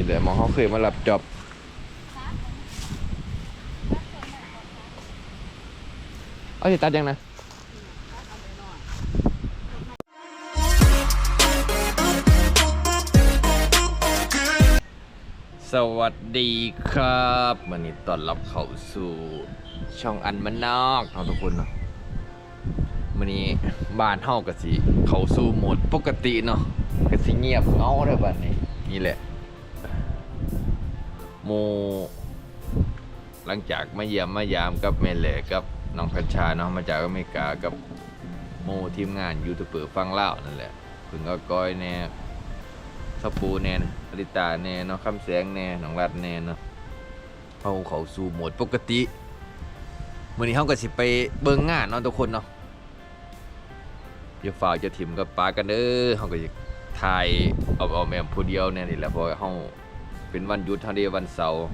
นี่แหละหมองเขาเคยมารับจอบเอาสิตัดยังนะสวัสดีครับวันนี้ต้อนรับเข้าสู่ช่องอันมันนอกเนาทุกคนเนาะวันนี้บ้านเฮาก็สิ เขาสู่โหมดปกติเนาะก็สิเงียบเงาเด้อบัดนี้ นี่แหละ โม หลังจากมาเยี่ยมมายามกับแม่แหล่กับน้องพัชชาเนาะมาจากอเมริกากับโมทีมงานยูทูบเบอร์ฟังเล่านั่นแหละเพึ่งก็ก้อยแน่สปูแน่อริตาแน่เนาะคำแสงแน่น้องรัดแน่เนาะเขาเขาสู่โหมดปกติมื่อนี้เขาก็สิไปเบิ่งงานเนาะทุกคนเนาะอย่าฝ่าจะถิ่มกับปากันเด้อเขาก็จะถ่ายเอาเอาแม่มผู้เดียวเนี่ยนี่แหละเพราะเขา เป็นวันหยุดท่าเดีวันเสาร์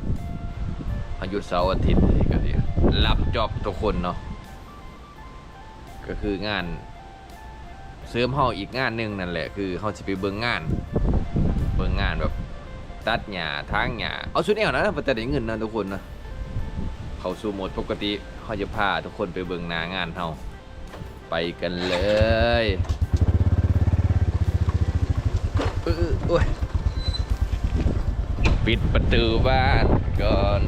อายุเสาร์อาทิตย์นี่ก็ดีรับจอบทุกคนเนาะก็คืองานเสริมเฮาอีกงานหนึ่งนั่นแหละคือเฮาสิไปเบิ่งงาน เบิ่งงานแบบตัดหญ้าทางหญ้าเอาสุดแนวนะบ่แต่ได้เงินนะทุกคนนะเขาสู่โหมดปกติเฮาจะพาทุกคนไปเบิ่งหน้างานเฮาไปกันเลยเออโอ้ย ปิดประตูบ้านก่อน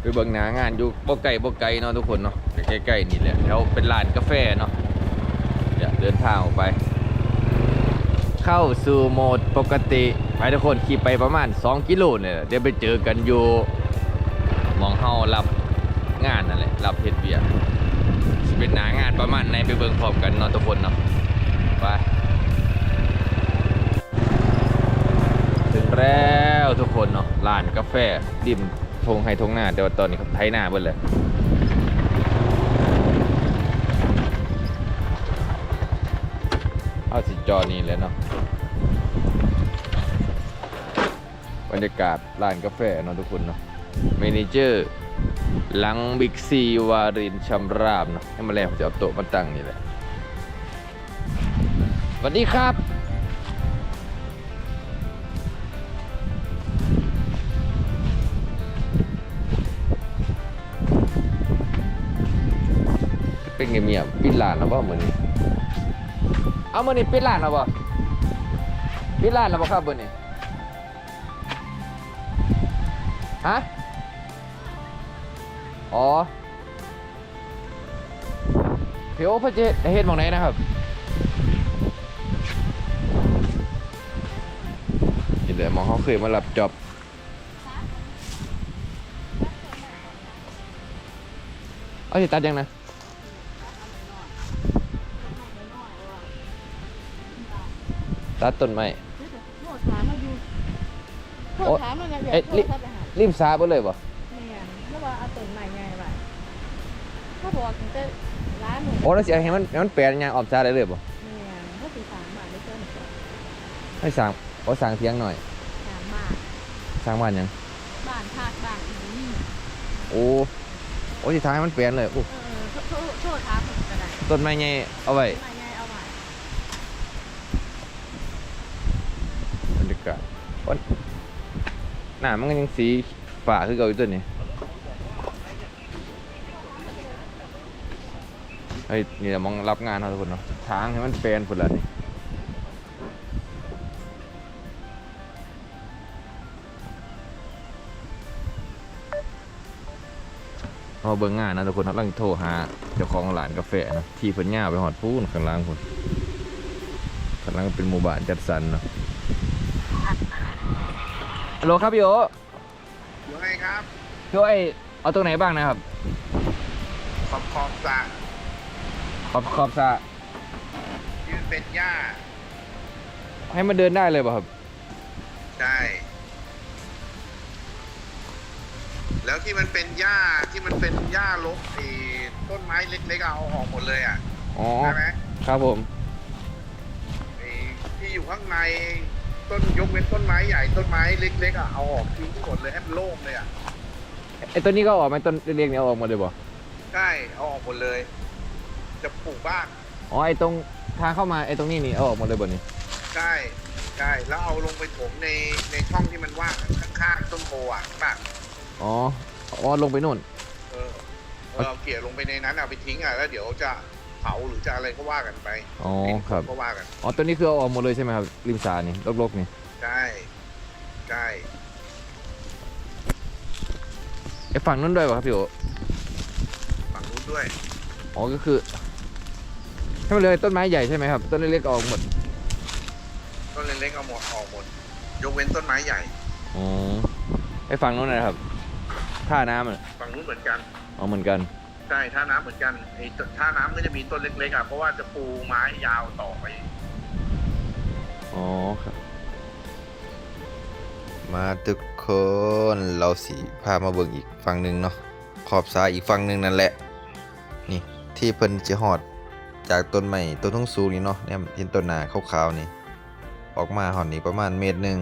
ไปเบิ่งหนางานอยู่บ่ไกลบ่ไกลเนาะทุกคนเนาะใกล้ๆนี่แหละแล้วเป็นร้านกาแฟเนาะเดี๋ยวเดินทางออกไป เข้าสู่โหมดปกติไปทุกคนขี่ไปประมาณ 2 กิโลเนี่ยเดี๋ยวไปเจอกันอยู่มองเฮารับงานนั่นแหละรับเฮ็ดเบียร์ เป็นหนางานประมาณไหนไปเบิ่งพร้อมกันเนาะทุกคนเนาะไปถึงแล้วทุกคนเนาะร้านกาแฟริมทงไฮทงหน้าแต่ว่าตอนนี้เขาไทยหน้าเบิ่เลยเอาสิจอนี้เลยเนาะบรรยากาศร้านกาแฟเนาะทุกคนเนาะเมนเจอร์ หลังบิ๊กซีวารินชำราบเนาะให้มาแล้วผมจะเอาโต๊ะมาตั้งนี่แหละสวัสดีครับ เป็นไงเมียปิดร้านแล้วป่เหมือนนี้เอามือนี้ปิดร้านแล้วป่ะปิดร้านแล้วป่ครับมื่อนี้ฮะ อ๋อพี่โอ้พระเจเฮ็ดหมองไหนนะครับนี่แหละหมองเขาเคยมารับจอบเอาสิตัดยังนะตัดต้นไม้ โทษถามมาอยู่โทษถามมันยังอยากเอ๊ะโทลิษทับไปหาริมซาเบ่เลยบ่ แม่นเพราะว่าเอาต้นใหม่ไงไป ถ้าบอกตั้งแต่ร้านหมูโอ้แล้วสิเอาให้มันให้มันแปลนยางออกซาได้เลยบ่แม่นถ้าสี่สามบาทได้เพิ่มอีกให้สั่งโอ้สั่งเที่ยงหน่อยสามบาทสั่งบ้านยังบ้านภาคบ้านอีนี่โอ้โอ้สิทางให้มันแปลนเลยโอ้เออโทษโทษถามผมก็ได้ต้นไม้ใหญ่เอาไว้ใหม่ไงเอาใหม่บรรยากาศโอ๊ยหน้ามันก็ยังสีฝ่าคือเก่าอยู่ตัวนี้ เฮ้ยนี่แหละมองรับงานเราทุกคนเนาะทางให้มันแปลนพุ่นละนี่เอาเบิ่งงานนะทุกคนเราลังโทรหาเจ้าของร้านกาแฟนะที่เพิ่นย่าไปหอดปูนข้างล่างพุ่นข้างล่างเป็นหมู่บ้านจัดสรรเนาะฮัลโหลครับพี่โอยังไงครับพี่โอไอเอาตรงไหนบ้างนะครับขอบขอบสระ ขอบขอบสระยืนเป็นหญ้าให้มันเดินได้เลยป่ะครับ ใช่แล้วที่มันเป็นหญ้าที่มันเป็นหญ้าลกไอ้ต้นไม้เล็กๆอะเอาออกหมดเลยอะอ๋อ ใช่ไหมครับผมไอ้ที่อยู่ข้างในต้นยกเว้นต้นไม้ใหญ่ต้นไม้เล็กๆอะเอาออกทิ้งหมดเลยให้มันโล่งเลยอะไอต้นนี้ก็ออกไหมต้นเล็กๆเนี่ยเอาออกหมาเลยป่ะใช่เอาออกหมดเลย จะปลูกบ้านอ๋อไอตรงทางเข้ามาไอตรงนี้นี่เอาออกหมดเลยบนนี้ใช่ใช่แล้วเอาลงไปถมในในช่องที่มันว่างข้างๆต้นโพอะป่ะอ๋ออ๋อลงไปนู่น เออเออเอาเกี่ยลงไปในนั้นเอาไปทิ้งอะแล้วเดี๋ยวจะเผาหรือจะอะไรก็ว่ากันไปอ๋อดินครับ ก็ว่ากันอ๋อตัวนี้คือเอาออกหมดเลยใช่ไหมครับริมสานี่ลกๆนี่ใช่ใช่ไอฝั่งนู้นด้วยวะครับพี่โอฝั่งนู้นด้วยอ๋อก็คือ ให้มันเลยต้นไม้ใหญ่ใช่ไหมครับ ต้นเล็กๆเอาออกหมด ต้นเล็กๆเอาหมดออกหมด ยกเว้นต้นไม้ใหญ่ อ๋อไอฝั่งนู้นนะครับ ท่าน้ำอะฝั่งนู้นเหมือนกัน อ๋อเหมือนกัน ใช่ท่าน้ำเหมือนกันไอ้ต้นท่าน้ำก็จะมีต้นเล็กๆอะ เพราะว่าจะปูไม้ยาวต่อไป อ๋อครับ มาทุกคนเราสีพามาเบิ่งอีกฝั่งหนึ่งเนาะขอบซ้ายอีกฝั่งหนึ่งนั่นแหละ นี่ที่เพิ่นจะหอด จากต้นไม้ต้นทุ่งสูงนี่เนาะเนี่ยเห็นต้นหนาขาวๆนี่ ออกมาหอดนี่ประมาณเมตรหนึ่ง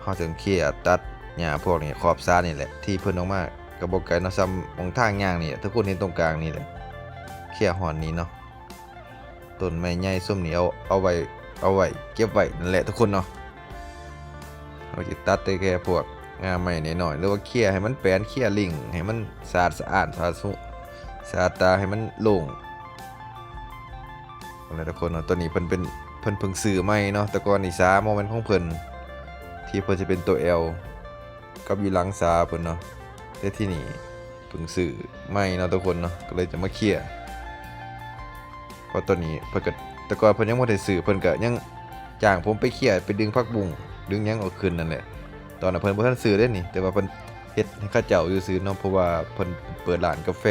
เขาถึงเคลียร์ตัดหญ้าพวกนี้ขอบซ้านี่แหละที่เพิ่นออกมากระบอกไก่เนาะซ้ำของทางย่างนี่ทุกคนเห็นตรงกลางนี่แหละเคลียหอดนี้เนาะต้นไม้ใหญ่ส้มนี่เอาเอาไว้เอาไว้เก็บไว้นั่นแหละทุกคนเนาะเราจะตัดได้แค่พวกงาใหม่หน่อยๆหรือว่าเคลียให้มันแปลนเคลียลิงให้มันสะอาดสะอาดสะอาดสุสะอาดตาให้มันโล่ง อะทุกคนเนาะตัวนี้เพิ่นเป็นเพิ่นเพิ่งซื้อใหม่เนาะแต่ก่อนนี่สาโมเมนต์ของเพิ่นที่เพิ่นจะเป็นตัว L กับอยู่หลังสาเพิ่นเนาะแต่ที่นี่เพิ่งซื้อใหม่เนาะทุกคนเนาะก็เลยจะมาเคลียร์เพราะตัวนี้เพิ่นก็แต่ก่อนเพิ่นยังบ่ได้ซื้อเพิ่นก็ยังจ้างผมไปเคลียร์ไปดึงผักบุ้งดึงหยังออกขึ้นนั่นแหละตอนนั้นเพิ่นบ่ทันซื้อเด้นี่แต่ว่าเพิ่นเฮ็ดให้ข้าเจ้าอยู่ซื้อเนาะเพราะว่าเพิ่นเปิดร้านกาแฟ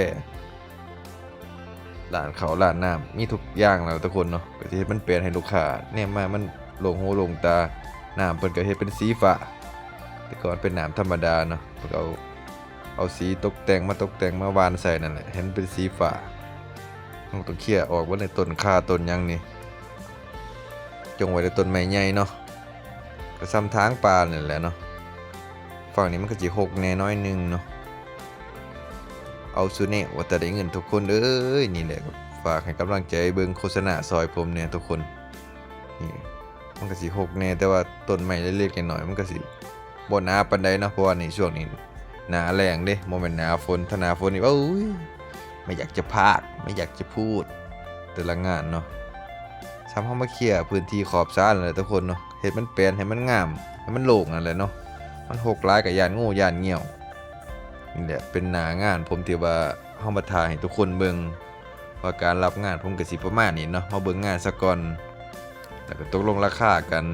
ร้านเขาร้านน้ำมีทุกอย่างแล้วทุกคนเนาะก็สิเฮ็ดมันเปลี่ยนให้ลูกค้าเนี่ยมามันลงหูลงตาน้ำเพิ่นก็เฮ็ดเป็นสีฟ้าแต่ก่อนเป็นน้ำธรรมดาเนาะเพิ่นก็เอาเอาสีตกแต่งมาตกแต่งมาวานใส่นั่นแหละเห็นเป็นสีฟ้าต้องต้องเคลียร์ออกว่าในต้นค่าต้นยังนี่จงไว้ในต้นไม้ใหญ่เนาะก็ซ้ำทางปลาเนี่ยแหละเนาะฝั่งนี้มันก็จะหกแน่น้อยหนึงเนาะ เอาซูเน่ว่าแต่ได้เงินทุกคนเอ้ยนี่แหละฝากให้กำลังใจเบิ่งโฆษณาซอยผมเนี่ยทุกคนนี่มันก็สิหกแน่แต่ว่าต้นไม้เล็กๆน้อยมันก็สิบ่หนาปานใดเนาะเพราะว่าในช่วงนี้หนาแรงเด้บ่แม่นหนาฝนถ้าหนาฝนนี่โอ้ยไม่อยากจะพากไม่อยากจะพูด แต่ละงานเนาะทำให้มาเคลียร์พื้นที่ขอบซ้านั่นแหละทุกคนเนาะเห็ดมันแปลี่ยนให้มันงามให้มันโล่งนั่นแหละเนาะมันหกร้ายกับยานงูยานเงี่ยว นี่แหละเป็นหนางานผมที่ว่าเฮามาถ่ายให้ทุกคนเบิ่งว่าการรับงานผมก็สิประมาณนี้เนาะมาเบิ่งงานซะก่อนแล้วก็ตกลงราคากัน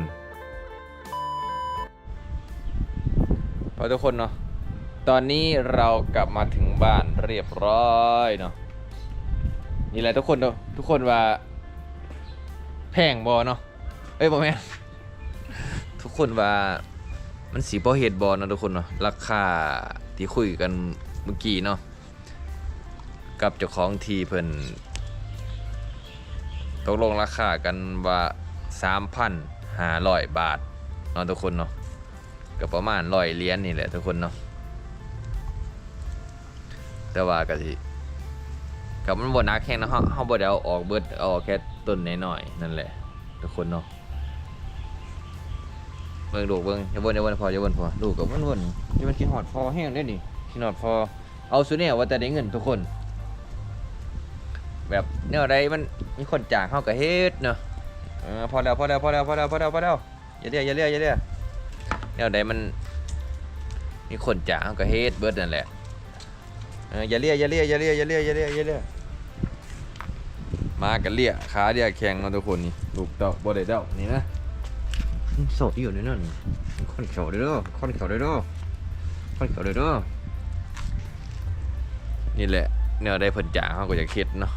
พอทุกคนเนาะตอนนี้เรากลับมาถึงบ้านเรียบร้อยเนาะนี่แหละทุกคนเนาะทุกคนว่า แพงบอเนาะเอ้ยบอแม่นทุกคนว่ามันสีบ่เฮ็ดบอเนาะทุกคนเนาะราคา ที่คุยกันเมื่อกี้เนาะกับเจ้าของทีเพิ่นตกลงราคากันว่า3,500 บาทเนาะทุกคนเนาะก็ประมาณ100เหรียญนี่แหละทุกคนเนาะแต่ว่าก็สิกับมันบ่นักแค่นะเฮาเฮาบ่ได้เอาออกเบิดเอาแค่ต้นน้อยๆนั่นแหละทุกคนเนาะ เบิ่งลูกเบิ่งอย่าบ่นอย่าบ่นพออย่าบ่นพอลูกก็บ่นๆอย่ามันคิดฮอดพอแฮงเด้นี่คิดฮอดพอเอาซุเนี่ยว่าแต่ได้เงินทุกคน แบบแนวใดมันมีคนจ้างเฮาก็เฮ็ดเนาะพอแล้วพอแล้วพอแล้วพอแล้วพอแล้วพอแล้วอย่าเรียกอย่าเรียกอย่าเรียกแนวใดมันมีคนจ้างเฮาก็เฮ็ดเบิดนั่นแหละอย่าเลี่ยอย่าเลี่ยอย่าเลี่ยอย่าเลี่ยอย่าเลี่ยอย่าเลี่ยมากันเลี่ยขาเลี่ยแข็งเนาทุกคนนี่ลูกเต้าบ่ได้เต้านี่นะ โสดอยู่ในนั่นคนเขียวเด้อคนเขียวเด้อคนเขียวเด้อนี่แหละแนวได้เพิ่นจ่าเขาก็จะคิดเนาะ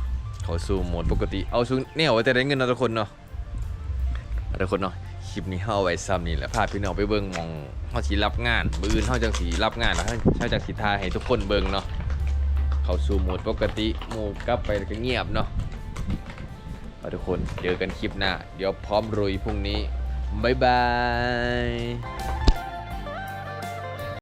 เขาสู้โหมดปกติเอาสู้แนวไว้แต่ได้เงินนะทุกคนเนาะทุกคนเนาะคลิปนี้เฮาเอาไว้ซ้ำนี่แหละพาพี่น้องไปเบิ่งหมองเฮาสิรับงานมื้ออื่นเฮาจังสิรับงานแล้วเฮาจังสิทาให้ทุกคนเบิ่งเนาะเข้าสู่โหมดปกติหมู่กลับไปก็เงียบเนาะทุกคนเจอกันคลิปหน้า เดี๋ยวพร้อมรุยพรุ่งนี้ บ๊ายบาย